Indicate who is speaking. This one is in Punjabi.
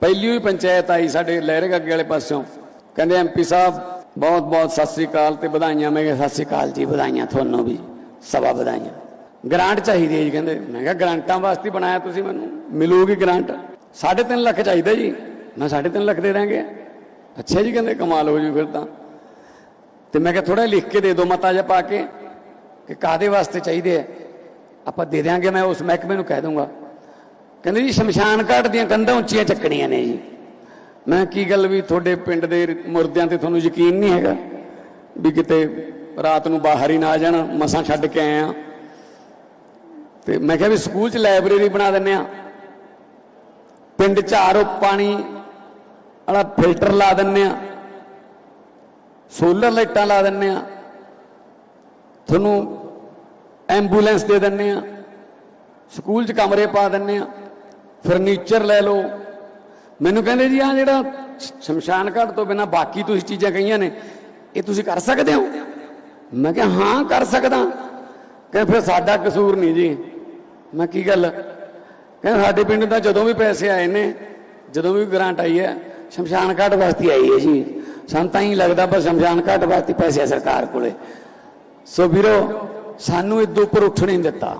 Speaker 1: ਪਹਿਲੀ ਹੀ ਪੰਚਾਇਤ ਆਈ ਸਾਡੇ ਲਹਿਰੇ ਅੱਗੇ ਵਾਲੇ ਪਾਸਿਓਂ। ਕਹਿੰਦੇ ਐਮਪੀ ਸਾਹਿਬ, ਬਹੁਤ ਬਹੁਤ ਸਤਿ ਸ੍ਰੀ ਅਕਾਲ ਤੇ ਵਧਾਈਆਂ। ਮੈਂ ਕਿਹਾ, ਸਤਿ ਸ੍ਰੀ ਅਕਾਲ ਜੀ, ਵਧਾਈਆਂ ਤੁਹਾਨੂੰ ਵੀ, ਸਭਾ ਵਧਾਈਆਂ। ਗ੍ਰਾਂਟ ਚਾਹੀਦੀ ਹੈ ਜੀ ਕਹਿੰਦੇ। ਮੈਂ ਕਿਹਾ, ਗ੍ਰਾਂਟਾਂ ਵਾਸਤੇ ਬਣਾਇਆ ਤੁਸੀਂ ਮੈਨੂੰ। ਮਿਲੂਗੀ ਗ੍ਰਾਂਟ। 3.5 ਲੱਖ ਚਾਹੀਦਾ ਜੀ। ਮੈਂ 3.5 ਲੱਖ ਦੇ ਦਾਂਗੇ ਅੱਛਾ ਜੀ ਕਹਿੰਦੇ, ਕਮਾਲ ਹੋ ਜੂ ਫਿਰ ਤਾਂ। ਤੇ ਮੈਂ ਕਿਹਾ ਥੋੜਾ ਲਿਖ ਕੇ ਦੇ ਦਿਓ ਮਤਾ ਜਿਹਾ ਪਾ ਕੇ ਕਿ ਕਾਦੇ ਵਾਸਤੇ ਚਾਹੀਦੇ ਆ। ਆਪਾਂ ਦੇ ਦਿਆਂਗੇ, ਮੈਂ ਉਸ ਮਹਿਕਮੇ ਨੂੰ ਕਹਿ ਦੂੰਗਾ ਕਹਿੰਦੇ ਜੀ ਸ਼ਮਸ਼ਾਨ ਘਾਟ ਦੀਆਂ ਕੰਧਾਂ ਉੱਚੀਆਂ ਚੱਕਣੀਆਂ ਨੇ ਜੀ। ਮੈਂ ਕੀ ਗੱਲ ਵੀ ਤੁਹਾਡੇ ਪਿੰਡ ਦੇ ਮੁਰਦਿਆਂ ਤੇ ਤੁਹਾਨੂੰ ਯਕੀਨ ਨਹੀਂ ਹੈਗਾ ਵੀ ਕਿਤੇ ਰਾਤ ਨੂੰ ਬਾਹਰ ਹੀ ਨਾ ਆ ਜਾਣ, ਮਸਾਂ ਛੱਡ ਕੇ ਆਏ ਆ। ਤੇ ਮੈਂ ਕਿਹਾ ਵੀ ਸਕੂਲ 'ਚ ਲਾਇਬ੍ਰੇਰੀ ਬਣਾ ਦਿੰਨੇ ਆ। ਪਿੰਡ 'ਚ ਆਰੋ ਪਾਣੀ ਵਾਲਾ ਫਿਲਟਰ ਲਾ ਦਿੰਨੇ ਆ। ਸੋਲਰ ਲਾਈਟਾਂ ਲਾ ਦਿੰਨੇ ਆ। ਤੁਹਾਨੂੰ ਐਂਬੂਲੈਂਸ ਦੇ ਦਿੰਨੇ ਆ। ਸਕੂਲ 'ਚ ਕਮਰੇ ਪਾ ਦਿੰਨੇ ਆ। ਫਰਨੀਚਰ ਲੈ ਲਓ। ਮੈਨੂੰ ਕਹਿੰਦੇ ਜੀ ਆ ਜਿਹੜਾ ਸ਼ਮਸ਼ਾਨ ਘਾਟ ਤੋਂ ਬਿਨਾ ਬਾਕੀ ਤੁਸੀਂ ਚੀਜ਼ਾਂ ਕਹੀਆਂ ਨੇ, ਇਹ ਤੁਸੀਂ ਕਰ ਸਕਦੇ ਹੋ? ਮੈਂ ਕਿਹਾ, ਹਾਂ, ਕਰ ਸਕਦਾ। ਕਹਿੰਦੇ, ਫਿਰ ਸਾਡਾ ਕਸੂਰ ਨਹੀਂ ਜੀ। ਮੈਂ ਕੀ ਗੱਲ? ਕਹਿੰਦੇ, ਸਾਡੇ ਪਿੰਡ ਦਾ ਜਦੋਂ ਵੀ ਪੈਸੇ ਆਏ ਨੇ, ਜਦੋਂ ਵੀ ਗ੍ਰਾਂਟ ਆਈ ਹੈ, ਸ਼ਮਸ਼ਾਨ ਘਾਟ ਵਾਸਤੇ ਆਈ ਹੈ ਜੀ। ਸਾਨੂੰ ਤਾਂ ਹੀ ਲੱਗਦਾ ਪਰ ਸ਼ਮਸ਼ਾਨ ਘਾਟ ਵਾਸਤੇ ਪੈਸੇ ਸਰਕਾਰ ਕੋਲੇ। ਸੋ ਵੀਰੋ, ਸਾਨੂੰ ਇਦੋਂ ਉੱਪਰ ਉੱਠ ਨਹੀਂ ਦਿੱਤਾ।